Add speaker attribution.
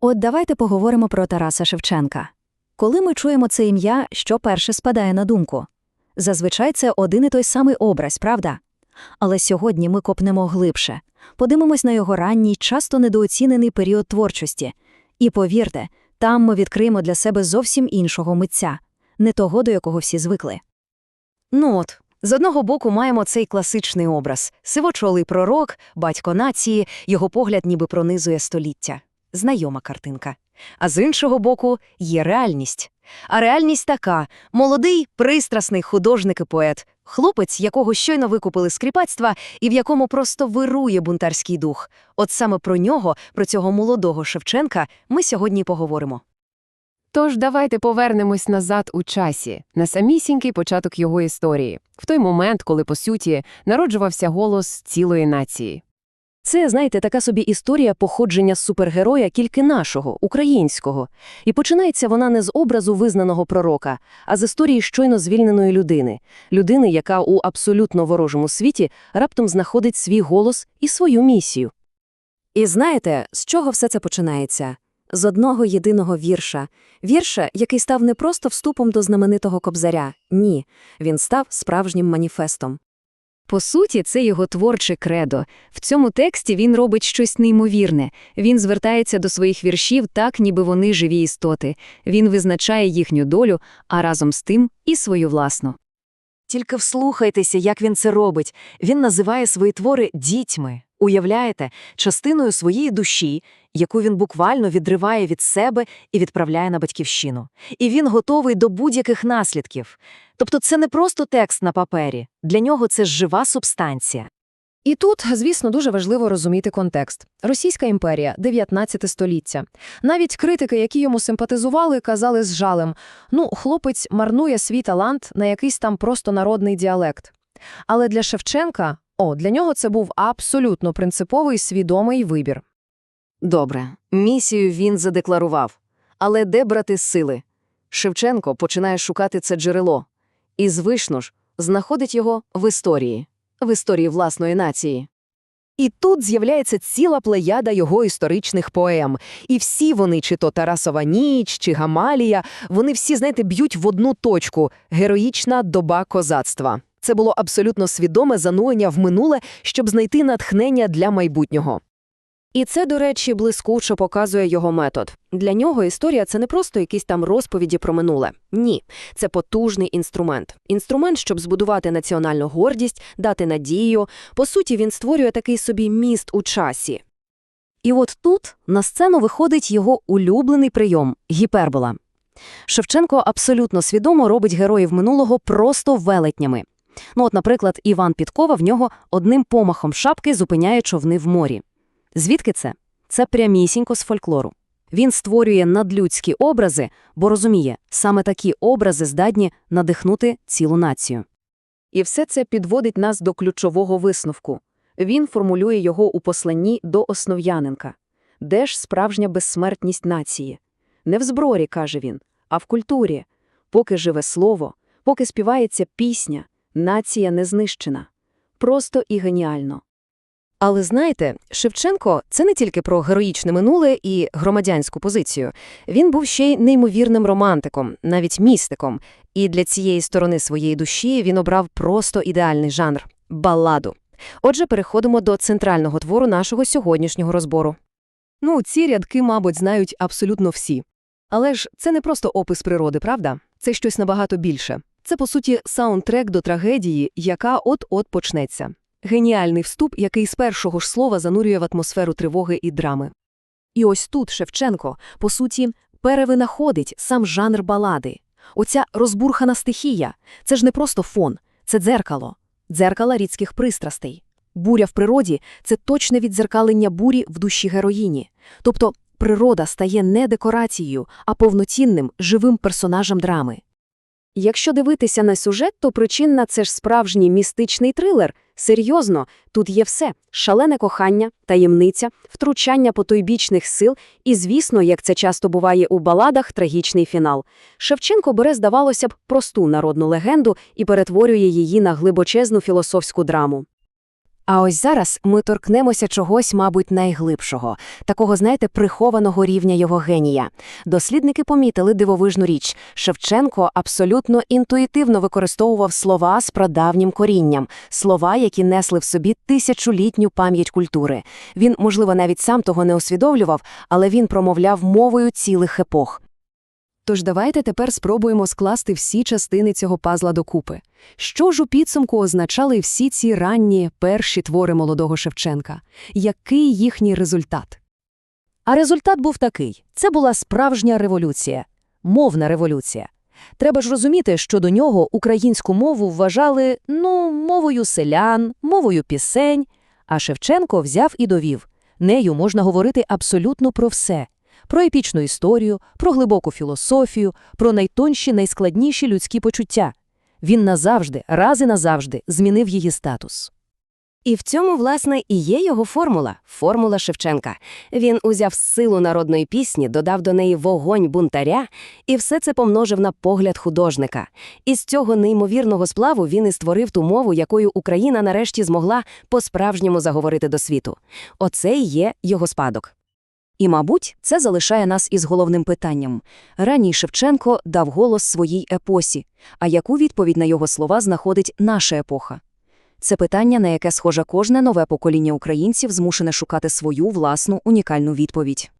Speaker 1: От давайте поговоримо про Тараса Шевченка. Коли ми чуємо це ім'я, що перше спадає на думку? Зазвичай це один і той самий образ, правда? Але сьогодні ми копнемо глибше, подивимось на його ранній, часто недооцінений період творчості. І повірте, там ми відкриємо для себе зовсім іншого митця, не того, до якого всі звикли.
Speaker 2: Ну от, з одного боку маємо цей класичний образ – сивочолий пророк, батько нації, його погляд ніби пронизує століття. Знайома картинка. А з іншого боку є реальність. А реальність така – молодий, пристрасний художник і поет, хлопець, якого щойно викупили з кріпацтва і в якому просто вирує бунтарський дух. От саме про нього, про цього молодого Шевченка, ми сьогодні поговоримо.
Speaker 3: Тож давайте повернемось назад у часі, на самісінький початок його історії, в той момент, коли, по суті, народжувався голос цілої нації.
Speaker 2: Це, знаєте, така собі історія походження супергероя тільки нашого, українського. І починається вона не з образу визнаного пророка, а з історії щойно звільненої людини. Людини, яка у абсолютно ворожому світі раптом знаходить свій голос і свою місію.
Speaker 1: І знаєте, з чого все це починається? З одного єдиного вірша. Вірша, який став не просто вступом до знаменитого кобзаря. Ні, він став справжнім маніфестом.
Speaker 4: По суті, це його творче кредо. В цьому тексті він робить щось неймовірне. Він звертається до своїх віршів так, ніби вони живі істоти. Він визначає їхню долю, а разом з тим і свою власну.
Speaker 2: Тільки вслухайтеся, як він це робить. Він називає свої твори дітьми. Уявляєте, частиною своєї душі, яку він буквально відриває від себе і відправляє на батьківщину. І він готовий до будь-яких наслідків. Тобто це не просто текст на папері, для нього це жива субстанція.
Speaker 3: І тут, звісно, дуже важливо розуміти контекст. Російська імперія, 19 століття. Навіть критики, які йому симпатизували, казали з жалем «ну, хлопець марнує свій талант на якийсь там просто народний діалект». Але для Шевченка, о, для нього це був абсолютно принциповий свідомий вибір.
Speaker 2: Добре, місію він задекларував. Але де брати сили? Шевченко починає шукати це джерело. І, звично ж, знаходить його в історії, в історії власної нації. І тут з'являється ціла плеяда його історичних поем. І всі вони, чи то Тарасова ніч, чи Гамалія, вони всі, знаєте, б'ють в одну точку – героїчна доба козацтва. Це було абсолютно свідоме занурення в минуле, щоб знайти натхнення для майбутнього. І це, до речі, блискуче показує його метод. Для нього історія це не просто якісь там розповіді про минуле. Ні, це потужний інструмент. Інструмент, щоб збудувати національну гордість, дати надію. По суті, він створює такий собі міст у часі. І от тут на сцену виходить його улюблений прийом – гіпербола. Шевченко абсолютно свідомо робить героїв минулого просто велетнями. Ну от, наприклад, Іван Підкова в нього одним помахом шапки зупиняє човни в морі. Звідки це? Це прямісінько з фольклору. Він створює надлюдські образи, бо розуміє, саме такі образи здатні надихнути цілу націю. І все це підводить нас до ключового висновку. Він формулює його у посланні до Основ'яненка. Де ж справжня безсмертність нації? Не в зброї, каже він, а в культурі. Поки живе слово, поки співається пісня, нація не знищена. Просто і геніально. Але знаєте, Шевченко це не тільки про героїчне минуле і громадянську позицію. Він був ще й неймовірним романтиком, навіть містиком. І для цієї сторони своєї душі він обрав просто ідеальний жанр баладу. Отже, переходимо до центрального твору нашого сьогоднішнього розбору. Ну, ці рядки, мабуть, знають абсолютно всі. Але ж це не просто опис природи, правда? Це щось набагато більше. Це, по суті, саундтрек до трагедії, яка от-от почнеться. Геніальний вступ, який з першого ж слова занурює в атмосферу тривоги і драми. І ось тут Шевченко, по суті, перевинаходить сам жанр балади. Оця розбурхана стихія – це ж не просто фон, це дзеркало, дзеркало рідських пристрастей. Буря в природі – це точне віддзеркалення бурі в душі героїні. Тобто природа стає не декорацією, а повноцінним, живим персонажем драми. Якщо дивитися на сюжет, то причинна – це ж справжній містичний трилер. Серйозно, тут є все – шалене кохання, таємниця, втручання потойбічних сил і, звісно, як це часто буває у баладах, трагічний фінал. Шевченко бере, здавалося б, просту народну легенду і перетворює її на глибочезну філософську драму. А ось зараз ми торкнемося чогось, мабуть, найглибшого, такого, знаєте, прихованого рівня його генія. Дослідники помітили дивовижну річ. Шевченко абсолютно інтуїтивно використовував слова з прадавнім корінням, слова, які несли в собі тисячолітню пам'ять культури. Він, можливо, навіть сам того не усвідомлював, але він промовляв мовою цілих епох.
Speaker 5: Тож давайте тепер спробуємо скласти всі частини цього пазла докупи. Що ж у підсумку означали всі ці ранні перші твори молодого Шевченка? Який їхній результат?
Speaker 6: А результат був такий: це була справжня революція, мовна революція. Треба ж розуміти, що до нього українську мову вважали, ну, мовою селян, мовою пісень, а Шевченко взяв і довів. Нею можна говорити абсолютно про все. Про епічну історію, про глибоку філософію, про найтонші, найскладніші людські почуття. Він назавжди, раз і назавжди змінив її статус.
Speaker 2: І в цьому, власне, і є його формула – формула Шевченка. Він узяв силу народної пісні, додав до неї вогонь бунтаря, і все це помножив на погляд художника. Із цього неймовірного сплаву він і створив ту мову, якою Україна нарешті змогла по-справжньому заговорити до світу. Оце і є його спадок.
Speaker 6: І, мабуть, це залишає нас із головним питанням. Ранній Шевченко дав голос своїй епосі, а яку відповідь на його слова знаходить наша епоха? Це питання, на яке схоже кожне нове покоління українців змушене шукати свою власну унікальну відповідь.